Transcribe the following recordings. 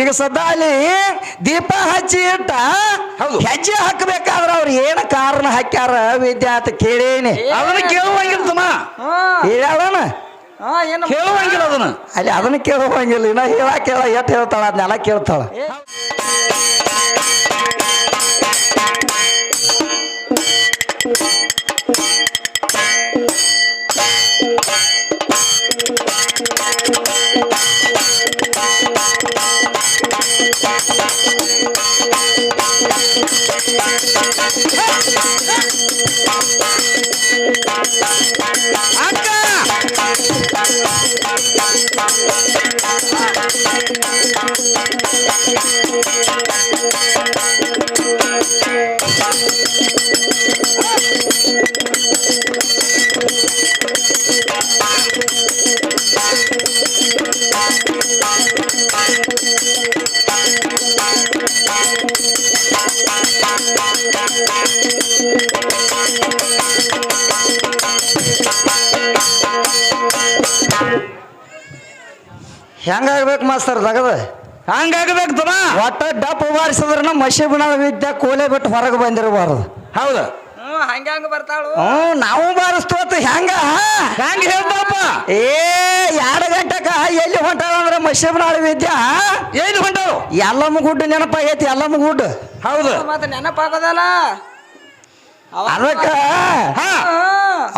ಈಗ ಸದಾ ಅಲ್ಲಿ ದೀಪ ಹಚ್ಚಿ ಇಟ್ಟ ಹೌದು. ಹೆಜ್ಜೆ ಹಾಕಬೇಕಾದ್ರ ಅವ್ರು ಏನ ಕಾರಣ ಹಾಕ್ಯಾರ ವಿದ್ಯಾರ್ಥಿ ಕೇಳೇನಿ. ಅದನ್ನ ಕೇಳುವಂಗಿಲ್ಲ ಹೇಳೋಣ ಏನು ಕೇಳುವಂಗಿಲ್ಲ ಅದನ್ನ. ಅಲ್ಲಿ ಅದನ್ನ ಕೇಳುವಂಗಿಲ್ಲ ಇನ್ನ ಹೇಳ ಕೇಳ ಎಟ್ ಹೇಳ್ತಾಳ ಅದನ್ನೆಲ್ಲ ಕೇಳ್ತಾಳ. ಹೆಂಗಾಗ್ಬೇಕು ಮಾಸ್ತರ್ ತಗದ ಹಂಗಾಗಬೇಕು ತಮ್ಮ ಒಟ್ಟ ಡಪ್ ಬಾರಿಸಿದ್ರನ ಮಷಿ ಬಿಣ ವಿದ್ಯೆ ಕೋಲೆ ಬಿಟ್ಟು ಹೊರಗೆ ಬಂದಿರಬಾರ್ದು. ಹೌದು. ಹ್ಞೂ ಹಂಗ ಹಂಗ ಬರ್ತಾಳು. ಹ್ಞೂ ನಾವು ಬಾರಿಸ್ತೋತ ಹೆಂಗ? ಹೆಂಗ ಹೇಳ್ತಪ್ಪ ಏ ಎರಡು ಗಂಟೆಕ ಎಲ್ಲಿ ಹೊಂಟಾಳ ಅಂದ್ರೆ ಮಸಿ ನಾಳೆ ವಿದ್ಯಾ? ಎಲ್ಲಿ ಹೊಂಟವು ಎಲ್ಲಮ್ಮ ಗುಡ್ಡು ನೆನಪಾಗೈತಿ ಎಲ್ಲಮ್ಮ ಗುಡ್ಡು. ಹೌದು. ಮತ್ತೆ ನೆನಪಾಗೋದಲ್ಲ? ಅದಕ್ಕ ಹಾ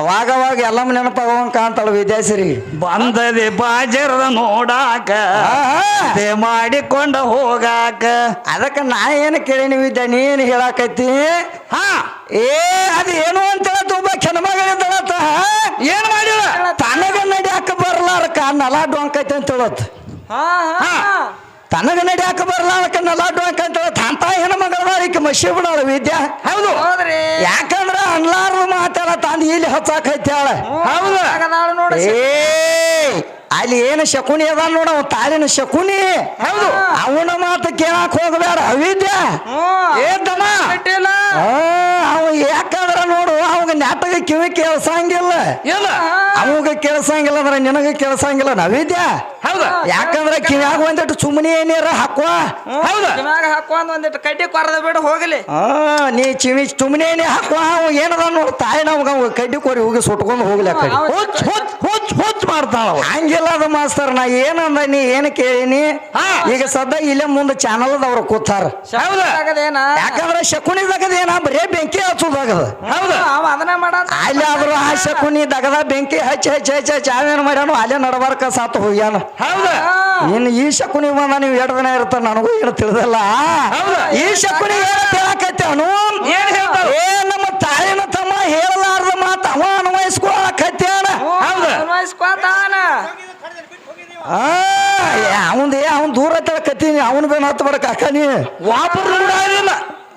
ಅವಾಗ ಅವಾಗ ಎಲ್ಲಮ್ಮ ನೆನಪಾಗವಂಗ ಕಾಣ್ತಾಳ ವಿದ್ಯಾಸಿರಿ. ಬಂದದೆ ಬಾಜರ ನೋಡಾಕ ಅದೇ ಮಾಡಿಕೊಂಡ ಹೋಗಾಕ. ಅದಕ್ಕೆ ನಾ ಏನು ಕೇಳೀನಿ ವಿದ್ಯಾ ನೀನು ಹೇಳಾಕೈತಿ ಹಾ. ಏ ಅದು ಏನು ಅಂತ ತುಂಬ ಕೆನಮಗಳಿದ್ದಳತ್ತ ಏನ್ ಮಾಡಿಲ್ಲ ತನಗ ನಡ್ಯಾಕ ಬರ್ಲಾರಕ ನಲ ಡೊಂಕೈತಿ ಅಂತ ಹೇಳತ್ ಹಾ. ಹಾ. ತನಗ ನಡ್ಯಾಕ ಬರ್ಲಾರಕ ನಲ ಡೊಂಕ ಅಂತ ಹೇಳತ್ ಮಸಿ ಬಿಡೋಳ ವಿದ್ಯಾ. ಹೌದು. ಹೌದ್ರಿ ಯಾಕಂದ್ರ ಅನ್ಲಾರ್ದು ಮಾತಾಡ ತಂದು ಇಲ್ಲಿ ಹಚ್ಚಾಕ ಅವಳ ಹೌದು. ಏ ಅಲ್ಲಿ ಏನು ಶಕುನಿ ಅದ ನೋಡ ಅವ ತಾಳಿನ ಶಕುನಿ. ಹೌದು. ಅವನ ಮಾತು ಕೇಳಕ್ ಹೋಗಬೇಡ ಅವಿದ್ಯಾ? ಏನ್ ಏದಮ್ಮ ಬಿಟ್ಟಿಲ್ಲ ಅವ ಯಾಕಂದ್ರ ನೋಡು ಅವಾಗ ನಾಟಕ ಕಿವಿ ಕೇಳ್ಸಂಗಿಲ್ಲ. ಇಲ್ಲ ಅವಾಗ ಕೇಳ್ಸಂಗಿಲ್ಲ ಅಂದ್ರೆ ನಿನಗ ಕೇಳ್ಸಂಗಿಲ್ಲ. ನಾವಿದ್ಯಾ? ಹೌದು? ಯಾಕಂದ್ರೆ ಕಿವಿಯಾಗ ಒಂದಿಟ್ಟು ಸುಮ್ಮನೆ ಏನಾರ ಹಾಕುವ? ಹೌದು? ಹಾಕೊಂಡ್ ಒಂದಿಟ್ಟು ಕಡ್ಡಿ ಕೊರದ ಬಿಡು ಹೋಗಲಿ. ಆ ನೀ ಚಿವಿ ಸುಮ್ಮನೆ ಹಾಕುವ? ಅವ ಏನದ ನೋಡು ತಾಯಿ ನಮ್ಗ ಅವ ಕಡ್ಡಿ ಕೊರಿ ಹೋಗಿ ಸುಟ್ಕೊಂಡು ಹೋಗ್ಲಿ ಆ ಕಡೆ. ಹುಚ್ಚ ಹುಚ್ ಹುಚ್ಚ ಹುಚ್ಚ ಮಾಡ್ತಾಳ ಅವ. ಹಂಗಿಲ್ಲ ಅದು ಮಾಸ್ತರ್ ನಾ ಏನಂದ ನೀ ಏನು ಕೇಳಿನಿ? ಹಾ. ಈಗ ಸದ್ಯ ಇಲ್ಲೇ ಮುಂದೆ ಚಾನಲ್ದವ್ರು ಕೂತಾರ. ಹೌದಾ? ಆಗದೇನ ಯಾಕಂದ್ರೆ ಶಕುನಿದಾಗದ ಏನ ಬರೇ ಬೆಂಕಿ ಹಚ್ಚುದಾಗದ. ಹೌದು? ಅವ ಅದನ್ನ ಮಾಡ ಅಲ್ಲಿ ಆದ್ರೂ ಆ ಶಕುನಿ ದಗದ ಬೆಂಕಿ ಹಚ್ಚಿ ಹಚ್ಚಿ ಹಚ್ಚಿ ಹಚ್ಚಿ ಅವೇನು ಮಾಡ್ಯಾನು ಅಲ್ಲೇ ನಡಬಾರ್ಕ ಸಾತು ಹೋಗ್ಯಾನ. ಹೌದಾ? ಇನ್ನು ಈ ಶಕುನಿ ಬಂದ ನೀವು ಎರಡು ದಿನ ಇರ್ತಾರ ನನಗೂ ಏನು ತಿಳಿದಲ್ಲ. ಹೌದಾ? ಈ ಶಕುನಿ ಏನು ಏನ್ ಏ ನಮ್ಮ ತಾಯಿನ ತಮ್ಮ ಹೇಳಲಾರ್ದ ಮಾತು ಅವ ಆ ಅವಂದ ಏ ಅವ್ನ್ ದೂರ ಕತ್ತೀನಿ ಅವನ್ ಬೇನ ಹತ್ತು ಅಕ್ಕ ಕಾಕನಿ ವಾಪರ್ ಇಲ್ಲ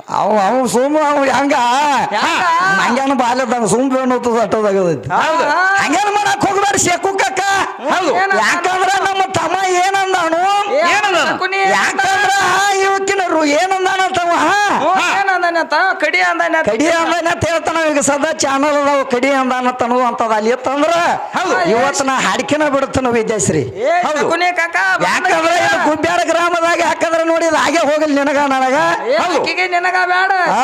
ಅವ ಅವ ಸುಮ್ಮ ಅವ ಹೆಂಗ? ಹೆಂಗ? ಮಂಗ್ಯಾನ ಸುಮ್ಮ ಸುಮ್ ಬೇಣ ಅಟ್ಟದಾಗದೈತಿ ಹಂಗೇನ್ ಮಾಡಕ್ ಹೋಗ್ಬೇಡ ಶೇಕು ಕಕ್ಕ. ಯಾಕಂದ್ರ ನಮ್ಮ ತಮ್ಮ ಏನಂದಾನು ಏ, ಏನದ? ಶಕುನಿ ಯಾಕಂದ್ರ ಇವಕ್ಕಿನರು ಏನಂದಾನ ತಮ್ಮ ಹ್ಞೂ, ಏನಂದಾನಂತ ಕಡಿ ಅಂದಾನ ಕಡಿ ಅಂದಾನ ಅಂತ ಹೇಳ್ತಾನ ಈಗ ಸದಾ ಚಾನಲ್ ಅದಾವ ಕಡಿ ಅಂದಾನ ತನು ಅಂತದ ಅಲ್ಲಿ ಇತ್ತಂದ್ರ. ಇವತ್ತು ನಾ ಹಾಡ್ಕಿನ ಬಿಡ್ತಾನ ವಿದ್ಯಾಶ್ರೀ. ಯಾಕಂದ್ರ ಇದು ಗುಬ್ಬ್ಯಾಡ ಗ್ರಾಮದಾಗ ಯಾಕಂದ್ರ ನೋಡಿ ಇದು ಹಾಗೆ ಹೋಗಲಿ ನಿನಗ ನನಗ. ನಿನಗ ಬೇಡ ಆ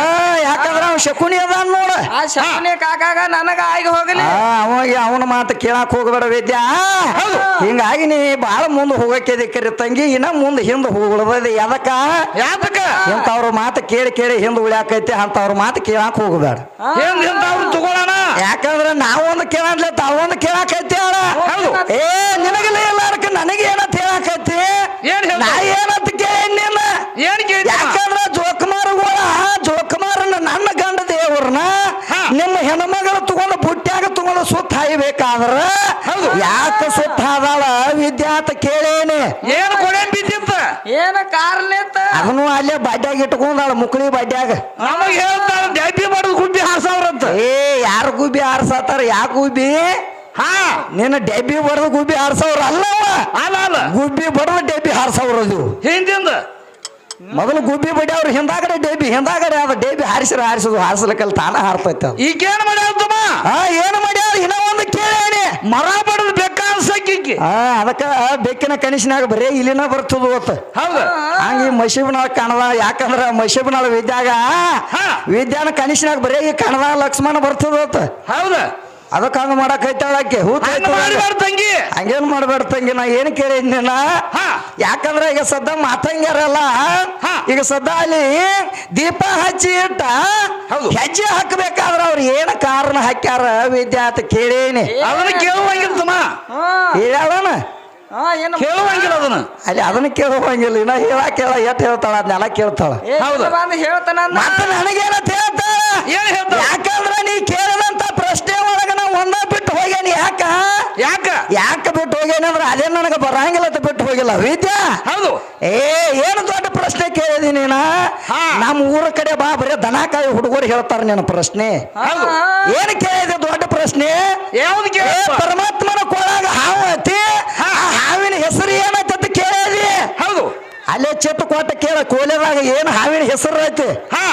ಯಾಕಂದ್ರ ಅವ್ ಶಕುನಿ ಅದಾನ ನೋಡ. ಆ ಶಕುನಿ ಕಾಕಾಗ ನನಗ ಆಗಿ ಹೋಗಲಿ. ಅವಾಗ ಅವನ ಮಾತು ಕೇಳಕ್ ಹೋಗಬೇಡ ವಿದ್ಯಾ. ಹಿಂಗಾಗಿ ನೀ ಬಾಳ ಮುಂದೆ ಹೋಗಕ್ಕೆ ತಂಗಿ ಇನ್ನ ಮುಂದೆ ಹಿಂದೆ ಹೋಗ್ಬಿಡದ ಯಾದಕ್ಕ? ಅಂತ ಇಂಥವ್ರ ಮಾತು ಕೇಳಿ ಕೇಳಿ ಹಿಂದೆ ಉಳ್ಯಾಕೈತಿ ಅಂತವ್ರ ಮಾತು ಕೇಳಕ್ ಹೋಗಬೇಡ ಏನ್ ಅವ್ರು ತಗೊಳ್ಳೋಣ ಯಾಕಂದ್ರ ನಾವೊಂದು ತಾವೊಂದು ಕೇಳಾಕೈತಿ ಅಣ್ಣ ಹೌದು. ಏ ನಿನಗಿಲ್ಲ ಎಲ್ಲಾರಕ ನನಗೆ ಏನಂತ ಹೇಳಾಕೈತಿ? ನಾ ಏನಂತ ಕೇಳಿ ನಿನ್ನ ಏನ್ ಕೇಳ್ತಾವ? ಯಾಕಂದ್ರ ಆ ಜೋಕುಮಾರನ ನನ್ನ ಗಂಡ ದೇವ್ರನ್ನ ಹಾ. ನಿಮ್ಮ ಹೆಣ್ಮಗಳು ತಗೊಂಡು ಬುಟ್ಟಿಯಾಗ ತಗೊಂಡು ಸುತ್ತ ಹಾಯ್ಬೇಕಾದ್ರ ಹೌದು. ಯಾಕ ಸುತ್ತ ಹಾದಾಳ ವಿದ್ಯಾತ ಕೇಳೇನಿ ಏನ್ ಕಾರಣ ಅದನ್ನು ಅಲ್ಲೇ ಬಾಡ್ಯಾಗ ಇಟ್ಕೊಂಡಾಳ ಮುಕ್ಳಿ ಬಾಡ್ಯಾಗ. ನಮಗ್ ಹೇಳ್ತಾರ ಡ್ಯಾಪಿ ಮಾಡುದು ಗುಬ್ಬಿ ಹಾರ್ಸವ್ರಂತ. ಏ ಯಾರ ಗುಬ್ಬಿ ಹಾರ್ಸತ್ತಾರ ಯಾ ಗುಬ್ಬಿ? ಹಾ. ನಿನ್ನ ಡೆಬ್ಬಿ ಬಡದು ಗುಬ್ಬಿ ಹಾರ್ಸವ್ರ ಅಲ್ಲ ಅಲ್ಲ ಅಲ್ಲ. ಗುಬ್ಬಿ ಬಡ್ದು ಡೆಬ್ಬಿ ಹಾರ್ಸವ್ರ ಅದು. ಹಿಂದಿಂದ? ಮೊದಲು ಗುಬ್ಬಿ ಬಡಿ ಅವ್ರು ಹಿಂದಾಗಡೆ ಡೇಬಿ ಹಿಂದಾಗಡೆ ಅದ ಡೇಬಿ ಹಾರಿಸಿರ ಹಾರಿಸೋದು ಹಾರಿಸ್ಲಿಕ್ಕಲ್ಲಿ ತಾನ ಹಾರ್ತೈತೆ ಈಗೇನು ಮಾಡ್ಯಾರ ತಮ್ಮ ಏನು ಮಾಡ್ಯಾರ ಇನ್ನ ಒಂದು ಕೇಳಿ ಮರ ಬಡದ್ ಬೇಕಾದ ಸಕ್ಕಿಕ್ಕಿ ಆ ಅದಕ್ಕ ಬೆಕ್ಕಿನ ಕನಿಷ್ನಾಗ ಬರೇ ಇಲ್ಲಿನ ಬರ್ತದ ಅಂತ ಹೌದ. ಹಂಗ ಈ ಮಶೀಬ್ನಾಳ ಕಣದ ಯಾಕಂದ್ರ ಮಶೀಬ್ನಾಳ ವಿದ್ಯಾಗ ಹಾ. ವಿದ್ಯಾನ ಕನಿಷ್ನಾಗ ಬರೇ ಈ ಕಣದ ಲಕ್ಷ್ಮಣ ಬರ್ತದ ಅಂತ ಹೌದ. ಅದಕ್ಕ ಹಂಗ ಮಾಡಕ್ ಐತಾಳಕ್ಕೆ ಹೂ ತಂಗಿ. ಹಂಗೇನ್ ಮಾಡ್ಬೇಡ ತಂಗಿ ನಾ ಏನ್ ಕೇಳಿದ್ನ ಹಾ. ಯಾಕಂದ್ರ ಈಗ ಸದ್ದ ಮಾತಂಗ್ಯಾರಲ್ಲ. ಈಗ ಸದಾ ಅಲ್ಲಿ ದೀಪ ಹಚ್ಚಿ ಇಟ್ಟ ಹೌದು. ಹೆಜ್ಜೆ ಹಾಕಬೇಕಾದ್ರ ಅವ್ರು ಏನ್ ಕಾರಣ ಹಾಕ್ಯಾರ ವಿದ್ಯಾರ್ಥಿ ಕೇಳೇನಿ. ಅದನ್ನ ಕೇಳುವಂಗಿಲ್ಲ ಹೇಳಣ ಹಾ ಏನು ಕೇಳುವಂಗಿಲ್ಲ ಅದನ್ನ. ಅಲ್ಲಿ ಅದನ್ನ ಕೇಳುವಂಗಿಲ್ಲ ಇನ್ನ ಹೇಳಾ ಕೇಳ ಎಟ್ ಹೇಳ್ತಾಳ ಅದನ್ನೆಲ್ಲ ಕೇಳ್ತಾಳ. ಹೌದು. ಬಂದು ಹೇಳ್ತಾನ. ನನಗೆ ನನಗೇನಂತ ಹೇಳ್ತಾಳ? ಏನ್ ಹೇಳ್ತಾಳ? ಯಾಕಂದ್ರ ನೀ ಕೇಳಿದಂತ ಪ್ರಶ್ನೆ ಒಳಗ ನಾ ಒಂದ ಬಿಟ್ಟು ಹೋಗ್ಯಾನಿ ಯಾಕ? ಯಾಕ? ಯಾಕ ಬಿಟ್ಟು ಹೋಗ್ಯಾನಿ ಅಂದ್ರ ಅದೇ ನನಗೆ ಬರಂಗಿಲ್ಲ ಅಂತ ಬಿಟ್ಟು ಹೋಗಿಲ್ಲ. ವಿದ್ಯಾ? ಹೌದು. ಏ ಏನು ದೊಡ್ಡ ಪ್ರಶ್ನೆ ನೀನ? ಹಾ. ನಮ್ಮ ಊರ ಕಡೆ ಬಾ ಬರೀ ದನಕಾಯಿ ಹುಡುಗರು ಹೇಳ್ತಾರ ನಿನ್ನ ಪ್ರಶ್ನೆ. ಏನ್ ಕೇಳಿದೆ ದೊಡ್ಡ ಪ್ರಶ್ನೆ? ಪರಮಾತ್ಮನ ಕೋಳಾಗ ಹಾವು ಐತಿ. ಆ ಹಾವಿನ ಹೆಸರು ಏನೈತಿ ಅಂತ ಕೇಳಿದಿ? ಹೌದು. ಅಲ್ಲೇ ಚಿತ್ತ ಕೊಟ್ಟ ಕೇಳ ಕೋಲೆದಾಗ ಏನು ಹಾವಿನ ಹೆಸರು ಐತಿ? ಹಾ.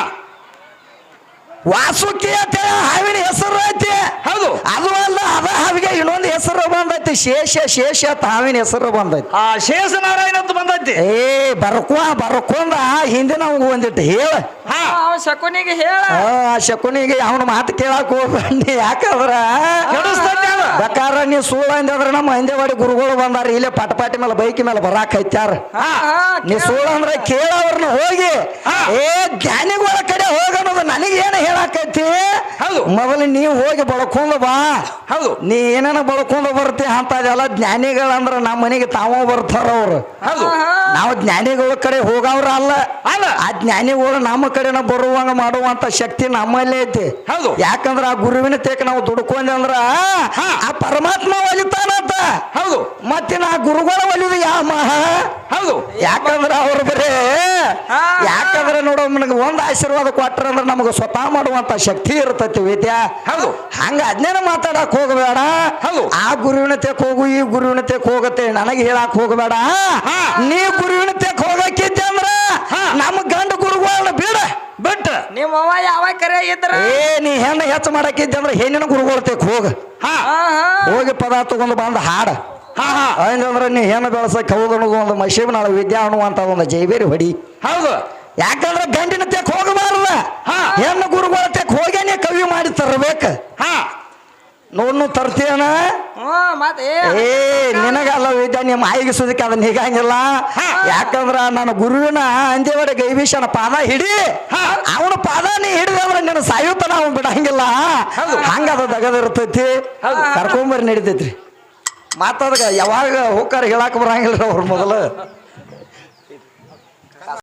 ವಾಸುಕಿ ಅಂತ ಹಾವಿನ ಹೆಸರು ಐತಿ. ಹೌದು. ಅದು ಅಲ್ಲ ಅದ ಹಾವಿಗೆ ಇನ್ನೊಂದು ಹೆಸರು ಬಂದೈತಿ. ಶೇಷ ಶೇಷ ಅಂತ ಹಾವಿನ ಹೆಸರು ಬಂದೈತಿ. ಆ ಶೇಷನಾರಾಯಣ ಅಂತ ಬಂದೈತಿ. ಏ ಬರ್ಕೊ ಬರ್ಕೊಂಡ ಹಿಂದಿನ ಅವಂಗ ಒಂದಿಟ್ಟು ಹೇಳ. ಶಕುನಿಗೆ ಹೇಳ. ಆ ಶಕುನಿಗೆ ಅವನ ಮಾತು ಕೇಳಕ್ ಹೋಗ್ಬಂಡಿ. ಯಾಕಂದ್ರ. ಬೇಕಾರ ನೀ ಸುಳ್ಳ ಅಂದ್ರ ನಮ್ಮ ಹಿಂದೆವಾಡಿ ಗುರುಗಳು ಬಂದಾರ. ಇಲ್ಲೇ ಪಟಪಾಟಿ ಮೇಲೆ ಬೈಕ್ ಮೇಲೆ ಬರಾಕ್ ಹೈತ್ಯಾರ. ನೀ ಕೇಳ. ಸುಳ್ಳ ಅಂದ್ರೆ ಕೇಳವ್ರನ್ನ ಹೋಗಿ. ಏ ಜ್ಞಾನಿಗಳ ನನಗೆ ಏನು ಹೇಳಾಕೈತಿ ಹೌದು. ಮೊದಲು ನೀವು ಹೋಗಿ ಬಳ್ಕೊಂಡು ಬಾ. ಹೌದು. ನೀ ಏನೇನ ಬಳ್ಕೊಂಡು ಬರ್ತಿ ಅಂತ ಅದೆಲ್ಲ ಜ್ಞಾನಿಗಳಂದ್ರ ನಮ್ಮ ಮನೆಗೆ ತಾವ ಬರ್ತಾರ ಅವ್ರು. ಹೌದು. ನಾವು ಜ್ಞಾನಿಗಳ ಕಡೆ ಹೋಗವ್ರ ಅಲ್ಲ. ಅಲ್ಲ. ಆ ಜ್ಞಾನಿಗಳು ನಮ್ಮ ಕಡೆನ ಬರುವಂಗ ಮಾಡುವಂತ ಶಕ್ತಿ ನಮ್ಮಲ್ಲೇ ಐತಿ. ಹೌದು. ಯಾಕಂದ್ರ ಆ ಗುರುವಿನ ತೇಕ ನಾವು ದುಡ್ಕೊಂಡೆ ಅಂದ್ರ ಹಾ. ಆ ಪರಮಾತ್ಮ ಒಲಿತಾನಂತ. ಹೌದು. ಮತ್ತೆ ನಾ ಗುರುಗಳ ಒಲಿದು ಯಾವ ಮಹ? ಹೌದು. ಯಾಕಂದ್ರ ಅವ್ರು ಬರೇ ಹಾ. ನೋಡೋ ನನಗೆ ಒಂದ್ ಆಶೀರ್ವಾದ ಕೊಟ್ರ ಅಂದ್ರೆ ನಮಗೆ ಸ್ವತಃ ಮಾಡುವಂತ ಶಕ್ತಿ ಇರ್ತೈತಿ ವಿದ್ಯಾ ಹೌದು. ಹಂಗ ಅದ್ನೇನ ಮಾತಾಡಕ್ ಹೋಗಬೇಡ ಹೌದು. ಆ ಗುರುವಿನ ತೆಕ್ ಹೋಗು ಈ ಗುರುವಿನ ತೆಕ್ ಹೋಗತ್ತೆ ನನಗೆ ಹೇಳಕ್ ಹೋಗಬೇಡ ಹಾ. ನೀ ಗುರುವಿನ ತೆಕ್ ಹೋಗಕ್ಕಿದ್ದೆ ಅಂದ್ರ ಹಾ. ನಮ್ಮ ಗಂಡ ಗುರುಗಳನ್ನ ಬಿಡ ಬಿಟ್ಟ ನಿಮ್ಮ ಅವ್ವ ಯಾವ ಕರೆ ಇದ್ರ ಏ ನೀ ಹೆಣ್ಣು ಹೆಚ್ಚು ಮಾಡಕ್ಕಿದ್ದೆ ಅಂದ್ರೆ ಹೆಣ್ಣಿನ ಗುರುಗಳ ತೆಕ್ ಹೋಗ ಹಾ ಹಾ, ಹಾ. ಹೋಗಿ ಪದಾರ್ಥ ತಗೊಂಡು ಬಂದ ಹಾಡ ಹಾ ಹಾ ಹಂಗಂದ್ರೆ ನೀ ಹೆಣ್ಣು ಬೆಳೆಸಕ್ ಹೌದು ಅನ್ನೋದು ಒಂದು ಮಶೀಬ್ನಾಳ ವಿದ್ಯಾ ಅನ್ನುವಂತ ಒಂದು ಜೈಬೇರಿ ಹೊಡಿ ಹೌದು ಯಾಕಂದ್ರೆ ಗಂಡಿನ ತೆಕ್ ಹೋಗಬಾರ್ದ ಹಾ. ಹೆಣ್ಣು ಗುರುಗಳ ತೆಕ್ ಹೋಗೇನೆ ಕವಿ ಮಾಡಿ ತರಬೇಕು. ಹಾ. ನೋಡ್ನು ಮತ್ ಏ ನಿನಗಲ್ಲ ವಿದ್ಯ ನಿಮ್ಮ ಆಯಿಗೆ ಸುದಕ್ಕೆ ಅದನ್ನ ಹೀಗಂಗಿಲ್ಲ. ಯಾಕಂದ್ರ ನನ್ನ ಗುರುವಿನ ಅಂದೇವಡೆ ಗೈಬೀಶನ ಪಾದ ಹಿಡಿ ಅವನ ಪಾದ ನೀ ಹಿಡಿದಂದ್ರ ನಿನ್ನ ಸಾಯುತ್ತನ ಅವ್ನು ಬಿಡಂಗಿಲ್ಲ. ಹಂಗದ ದಗದಿರ್ತೈತಿ ಕರ್ಕೊಂಬರಿ ನಡಿತೈತ್ರಿ. ಮಾತಾಡ್ಗ ಯಾವಾಗ ಹೋಕಾರ ಹೇಳಾಕ ಬರಂಗಿಲ್ಲ ಅವ್ರ ಮೊದಲು.